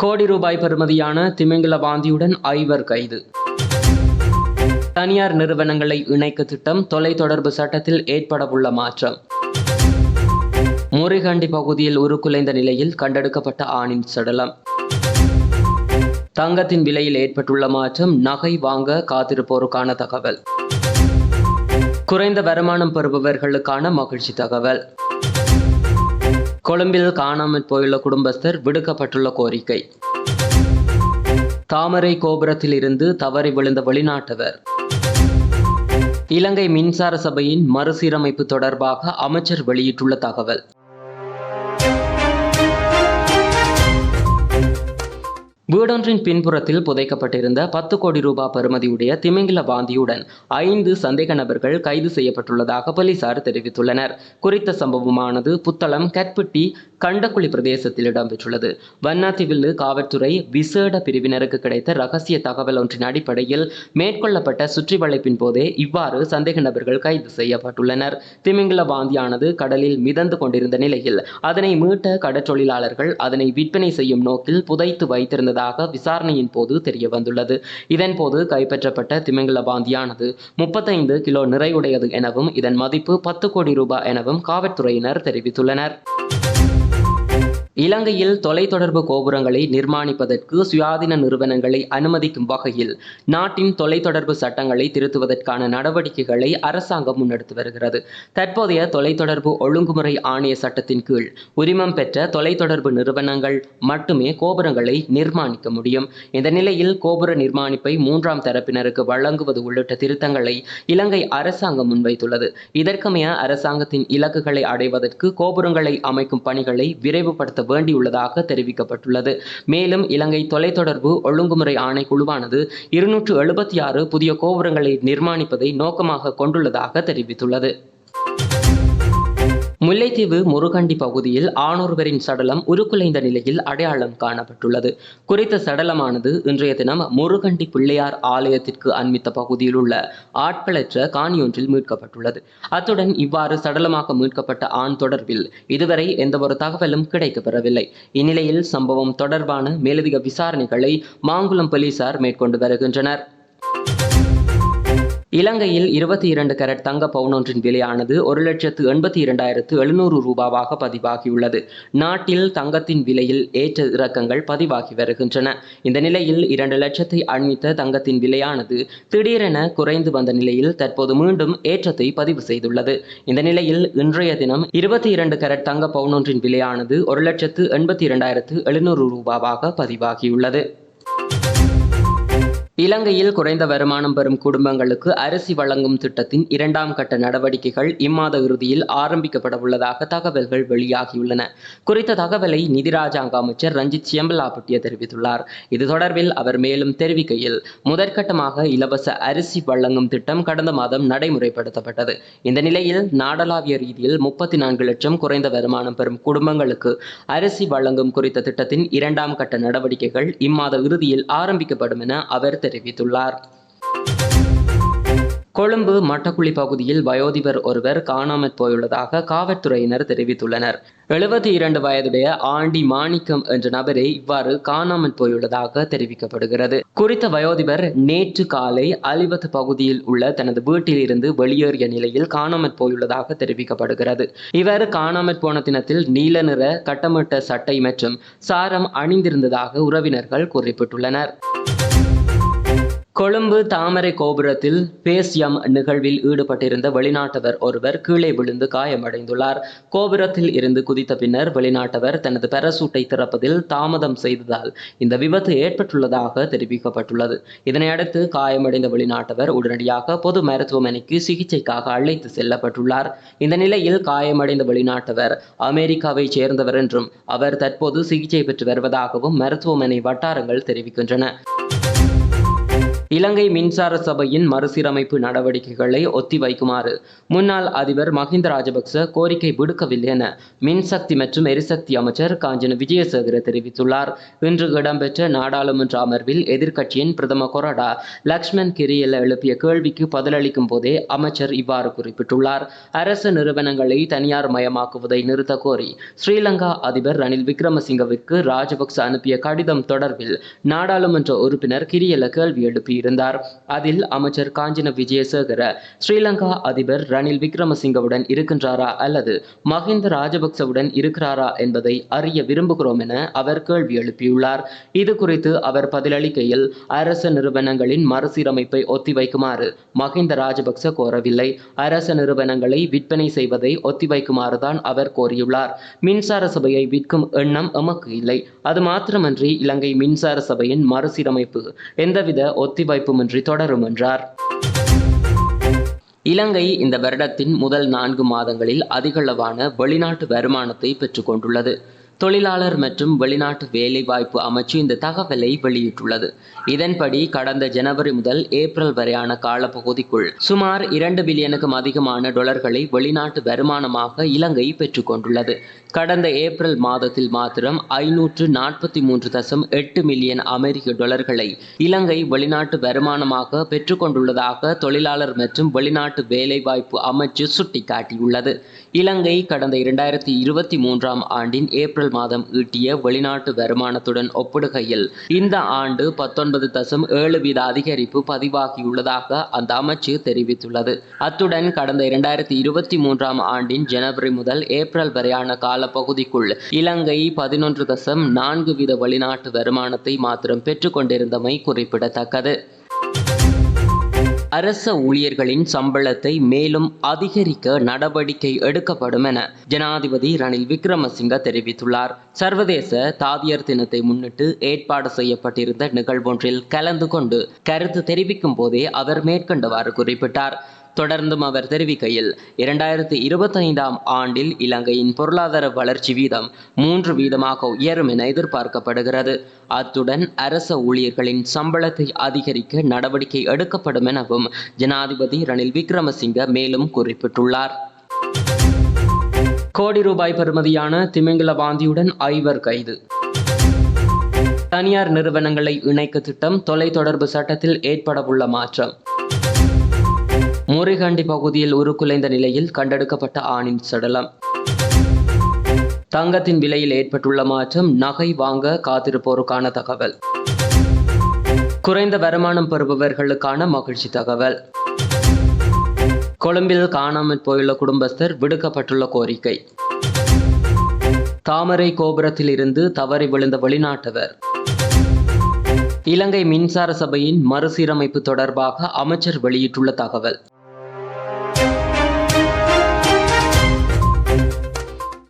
கோடி ரூபாய் பெறுமதியான திமிங்கில வாந்தியுடன் ஐவர் கைது. தனியார் நிறுவனங்களை இணைக்க திட்டம் தொலைத்தொடர்பு சட்டத்தில் ஏற்படவுள்ள மாற்றம். முறிகண்டி பகுதியில் உருக்குலைந்த நிலையில் கண்டெடுக்கப்பட்ட ஆணின் சடலம். தங்கத்தின் விலையில் ஏற்பட்டுள்ள மாற்றம் நகை வாங்க காத்திருப்போருக்கான தகவல். குறைந்த வருமானம் பெறுபவர்களுக்கான மகிழ்ச்சி தகவல். கொழும்பில் காணாமல் போயுள்ள குடும்பஸ்தர் விடுக்கப்பட்டுள்ள கோரிக்கை. தாமரை கோபுரத்தில் இருந்து தவறி விழுந்த வெளிநாட்டவர். இலங்கை மின்சார சபையின் மறுசீரமைப்பு தொடர்பாக அமைச்சர் வெளியிட்டுள்ள தகவல். வீடொன்றின் பின்புறத்தில் புதைக்கப்பட்டிருந்த பத்து கோடி ரூபாய் பெறுமதியுடைய திமிங்கில வாந்தியுடன் ஐந்து சந்தேக நபர்கள் கைது செய்யப்பட்டுள்ளதாக போலீசார் தெரிவித்துள்ளனர். குறித்த சம்பவமானது புத்தளம் கற்பட்டி கண்டக்குழி பிரதேசத்தில் இடம்பெற்றுள்ளது. வண்ணாத்திவில்லு காவல்துறை விசேட பிரிவினருக்கு கிடைத்த ரகசிய தகவல் ஒன்றின் அடிப்படையில் மேற்கொள்ளப்பட்ட சுற்றி வளைப்பின் போதே இவ்வாறு சந்தேக நபர்கள் கைது செய்யப்பட்டுள்ளனர். திமிங்கில வாந்தியானது கடலில் மிதந்து கொண்டிருந்த நிலையில் அதனை மீட்ட கடற்றொழிலாளர்கள் அதனை விற்பனை செய்யும் நோக்கில் புதைத்து வைத்திருந்ததாக விசாரணையின் போது தெரிய வந்துள்ளது இதன்போது கைப்பற்றப்பட்ட திமிங்கில பாந்தியானது முப்பத்தைந்து கிலோ நிறையுடையது எனவும் இதன் மதிப்பு பத்து கோடி ரூபாய் எனவும் காவல்துறையினர் தெரிவித்துள்ளனர். இலங்கையில் தொலைத்தொடர்பு கோபுரங்களை நிர்மாணிப்பதற்கு சுயாதீன நிறுவனங்களை அனுமதிக்கும் வகையில் நாட்டின் தொலைத்தொடர்பு சட்டங்களை திருத்துவதற்கான நடவடிக்கைகளை அரசாங்கம் முன்னெடுத்து வருகிறது. தற்போதைய தொலைத்தொடர்பு ஒழுங்குமுறை ஆணைய சட்டத்தின் கீழ் உரிமம் பெற்ற தொலைத்தொடர்பு நிறுவனங்கள் மட்டுமே கோபுரங்களை நிர்மாணிக்க முடியும். இந்த நிலையில் கோபுர நிர்மாணிப்பை மூன்றாம் தரப்பினருக்கு வழங்குவது உள்ளிட்ட திருத்தங்களை இலங்கை அரசாங்கம் முன்வைத்துள்ளது. இதற்கமைய அரசாங்கத்தின் இலக்குகளை அடைவதற்கு கோபுரங்களை அமைக்கும் பணிகளை விரைவுபடுத்த வேண்டியுள்ளதாக தெரிவிக்கப்பட்டுள்ளது. மேலும் இலங்கை தொலைத்தொடர்பு ஒழுங்குமுறை ஆணைக்குழுவானது இருநூற்று எழுபத்தி ஆறு புதிய கோபுரங்களை நிர்மாணிப்பதை நோக்கமாக கொண்டுள்ளதாக தெரிவித்துள்ளது. முல்லைத்தீவு முருகண்டி பகுதியில் ஆணொருவரின் சடலம் உருக்குலைந்த நிலையில் அடையாளம் காணப்பட்டுள்ளது. குறித்த சடலமானது இன்றைய தினம் முருகண்டி பிள்ளையார் ஆலயத்திற்கு அண்மித்த பகுதியில் உள்ள ஆட்களற்ற காணியொன்றில் மீட்கப்பட்டுள்ளது. அத்துடன் இவ்வாறு சடலமாக மீட்கப்பட்ட ஆண் தொடர்பில் இதுவரை எந்தவொரு தகவலும் கிடைக்கப்பெறவில்லை. இந்நிலையில் சம்பவம் தொடர்பான மேலதிக விசாரணைகளை மாங்குளம் போலீசார் மேற்கொண்டு வருகின்றனர். இலங்கையில் இருபத்தி இரண்டு கரட் தங்க பவுனொன்றின் விலையானது ஒரு லட்சத்து எண்பத்தி இரண்டாயிரத்து எழுநூறு ரூபாவாக பதிவாகியுள்ளது. நாட்டில் தங்கத்தின் விலையில் ஏற்ற இறக்கங்கள் பதிவாகி வருகின்றன. இந்த நிலையில் இரண்டு லட்சத்தை அண்மித்த தங்கத்தின் விலையானது திடீரென குறைந்து வந்த நிலையில் தற்போது மீண்டும் ஏற்றத்தை பதிவு செய்துள்ளது. இந்த நிலையில் இன்றைய தினம் இருபத்தி இரண்டு கரட் தங்க பவுனொன்றின் விலையானது ஒரு லட்சத்து எண்பத்தி இரண்டாயிரத்து எழுநூறு ரூபாவாக பதிவாகியுள்ளது. இலங்கையில் குறைந்த வருமானம் பெறும் குடும்பங்களுக்கு அரிசி வழங்கும் திட்டத்தின் இரண்டாம் கட்ட நடவடிக்கைகள் இம்மாத இறுதியில் ஆரம்பிக்கப்பட உள்ளதாக தகவல்கள் வெளியாகியுள்ளன. குறித்த தகவலை நிதி ராஜாங்க அமைச்சர் ரஞ்சித் சியம்பலாபட்டிய தெரிவித்துள்ளார். இது தொடர்பில் அவர் மேலும் தெரிவிக்கையில் முதற்கட்டமாக இலவச அரிசி வழங்கும் திட்டம் கடந்த மாதம் நடைமுறைப்படுத்தப்பட்டது. இந்த நிலையில் நாடளாவிய ரீதியில் முப்பத்தி நான்கு லட்சம் குறைந்த வருமானம் பெறும் குடும்பங்களுக்கு அரிசி வழங்கும் குறித்த திட்டத்தின் இரண்டாம் கட்ட நடவடிக்கைகள் இம்மாத இறுதியில் ஆரம்பிக்கப்படும் என அவர் தெரிவித்தார் தெரிவித்துள்ளார். கொழும்பு மட்டக்குழி பகுதியில் வயோதிபர் ஒருவர் காணாமற் போயுள்ளதாக காவல்துறையினர் தெரிவித்துள்ளனர். எழுபத்தி இரண்டு வயதுடைய ஆண்டி மாணிக்கம் என்ற நபரை இவ்வாறு காணாமல் போயுள்ளதாக தெரிவிக்கப்படுகிறது. குறித்த வயோதிபர் நேற்று காலை அலிவத் பகுதியில் உள்ள தனது வீட்டில் இருந்து வெளியேறிய நிலையில் காணாமல் போயுள்ளதாக தெரிவிக்கப்படுகிறது. இவர் காணாமற் போன தினத்தில் நீல நிற கட்டமிட்ட சட்டை மற்றும் சாரம் அணிந்திருந்ததாக உறவினர்கள் குறிப்பிட்டுள்ளனர். கொழும்பு தாமரை கோபுரத்தில் பேசியம் நிகழ்வில் ஈடுபட்டிருந்த வெளிநாட்டவர் ஒருவர் கீழே விழுந்து காயமடைந்துள்ளார். கோபுரத்தில் இருந்து குதித்த பின்னர் வெளிநாட்டவர் தனது பெரசூட்டை திறப்பதில் தாமதம் செய்ததால் இந்த விபத்து ஏற்பட்டுள்ளதாக தெரிவிக்கப்பட்டுள்ளது. இதனையடுத்து காயமடைந்த வெளிநாட்டவர் உடனடியாக பொது மருத்துவமனைக்கு சிகிச்சைக்காக அழைத்து செல்லப்பட்டுள்ளார். இந்த நிலையில் காயமடைந்த வெளிநாட்டவர் அமெரிக்காவை சேர்ந்தவர் என்றும் அவர் தற்போது சிகிச்சை பெற்று வருவதாகவும் மருத்துவமனை வட்டாரங்கள் தெரிவிக்கின்றன. இலங்கை மின்சார சபையின் மறுசீரமைப்பு நடவடிக்கைகளை ஒத்திவைக்குமாறு. முன்னாள் அதிபர் மஹிந்த ராஜபக்ச கோரிக்கை விடுக்கவில்லை என மின்சக்தி மற்றும் எரிசக்தி அமைச்சர் காஞ்சன விஜயசேகர தெரிவித்துள்ளார். இன்று இடம்பெற்ற நாடாளுமன்ற அமர்வில் எதிர்க்கட்சியின் பிரதம கொரடா லக்ஷ்மண் கிரியல்ல எழுப்பிய கேள்விக்கு பதிலளிக்கும் போதே அமைச்சர் இவ்வாறு குறிப்பிட்டுள்ளார். அரசு நிறுவனங்களை தனியார் மயமாக்குவதை நிறுத்த கோரி ஸ்ரீலங்கா அதிபர் ரணில் விக்ரமசிங்கவிற்கு ராஜபக்ச அனுப்பிய கடிதம் தொடர்பில் நாடாளுமன்ற உறுப்பினர் கிரியல்ல கேள்வி எழுப்பியிருந்தார் அதில் அமைச்சர் காஞ்சன விஜயசேகர ஸ்ரீலங்கா அதிபர் ரணில் விக்ரமசிங்கவுடன் இருக்கின்றாரா அல்லது மஹிந்த ராஜபக்சவுடன் இருக்கிறாரா என்பதை அறிய விரும்புகிறோம் என அவர் கேள்வி எழுப்பியுள்ளார். இது குறித்து அவர் பதிலளிக்கையில் அரச நிறுவனங்களின் மறுசீரமைப்பை ஒத்திவைக்குமாறு மஹிந்த ராஜபக்ச கோரவில்லை. அரச நிறுவனங்களை விற்பனை செய்வதை ஒத்திவைக்குமாறுதான் அவர் கோரியுள்ளார். மின்சார சபையை விற்கும் எண்ணம் எமக்கு இல்லை. அது மாத்திரமன்றி இலங்கை மின்சார சபையின் மறுசீரமைப்பு எந்தவித ஒத்திவை ஒத்திவைப்புமின்றி தொடரும் என்றார் இலங்கை இந்த வருடத்தின் முதல் நான்கு மாதங்களில் அதிகளவான வெளிநாட்டு வருமானத்தை பெற்றுக்கொண்டுள்ளது. தொழிலாளர் மற்றும் வெளிநாட்டு வேலைவாய்ப்பு அமைச்சு இந்த தகவலை வெளியிட்டுள்ளது. இதன்படி கடந்த ஜனவரி முதல் ஏப்ரல் வரையான காலப்பகுதிக்குள் சுமார் இரண்டு பில்லியனுக்கும் அதிகமான டொலர்களை வெளிநாட்டு வருமானமாக இலங்கை பெற்றுக்கொண்டுள்ளது. கடந்த ஏப்ரல் மாதத்தில் மாத்திரம் ஐநூற்று நாற்பத்தி மூன்று தசம் எட்டு மில்லியன் அமெரிக்க டொலர்களை இலங்கை வெளிநாட்டு வருமானமாக பெற்றுக்கொண்டுள்ளதாக தொழிலாளர் மற்றும் வெளிநாட்டு வேலைவாய்ப்பு அமைச்சு சுட்டிக்காட்டியுள்ளது. இலங்கை கடந்த இரண்டாயிரத்தி இருபத்தி மூன்றாம் ஆண்டின் ஏப்ரல் மாதம் ஈட்டிய வெளிநாட்டு வருமானத்துடன் ஒப்பிடுகையில் இந்த ஆண்டு பத்தொன்பது தசம் ஏழு வீத அதிகரிப்பு பதிவாகியுள்ளதாக அந்த அமைச்சு தெரிவித்துள்ளது. அத்துடன் கடந்த இரண்டாயிரத்தி இருபத்தி மூன்றாம் ஆண்டின் ஜனவரி முதல் ஏப்ரல் வரையான காலப்பகுதிக்குள் இலங்கை பதினொன்று தசம் நான்கு வீத வெளிநாட்டு வருமானத்தை மாத்திரம் பெற்றுக்கொண்டிருந்தமை குறிப்பிடத்தக்கது. அரச ஊழியர்களின் சம்பளத்தை மேலும் அதிகரிக்க நடவடிக்கை எடுக்கப்படும் என ஜனாதிபதி ரணில் விக்ரமசிங்க தெரிவித்துள்ளார். சர்வதேச தாதியர் தினத்தை முன்னிட்டு ஏற்பாடு செய்யப்பட்டிருந்த நிகழ்வொன்றில் கலந்து கொண்டு கருத்து தெரிவிக்கும் போதே அவர் மேற்கண்டவாறு குறிப்பிட்டார். தொடர்ந்தும் அவர் தெரிவிக்கையில் இரண்டாயிரத்தி இருபத்தைந்தாம் ஆண்டில் இலங்கையின் பொருளாதார வளர்ச்சி வீதம் மூன்று வீதமாக உயரும் என எதிர்பார்க்கப்படுகிறது. அத்துடன் அரச ஊழியர்களின் சம்பளத்தை அதிகரிக்க நடவடிக்கை எடுக்கப்படும் எனவும் ஜனாதிபதி ரணில் விக்ரமசிங்க மேலும் குறிப்பிட்டுள்ளார். கோடி ரூபாய் பெறுமதியான திமிங்கல வாந்தியுடன் ஐவர் கைது. தனியார் நிறுவனங்களை இணைக்க திட்டம் தொலைத்தொடர்பு சட்டத்தில் ஏற்படவுள்ள மாற்றம். முறிகண்டி பகுதியில் உருக்குலைந்த நிலையில் கண்டெடுக்கப்பட்ட ஆணின் சடலம். தங்கத்தின் விலையில் ஏற்பட்டுள்ள மாற்றம் நகை வாங்க காத்திருப்போருக்கான தகவல். குறைந்த வருமானம் பெறுபவர்களுக்கான மகிழ்ச்சி தகவல். கொழும்பில் காணாமல் போயுள்ள குடும்பஸ்தர் விடுக்கப்பட்டுள்ள கோரிக்கை. தாமரை கோபுரத்தில் இருந்து தவறி விழுந்த வெளிநாட்டவர். இலங்கை மின்சார சபையின் மறுசீரமைப்பு தொடர்பாக அமைச்சர் வெளியிட்டுள்ள தகவல்.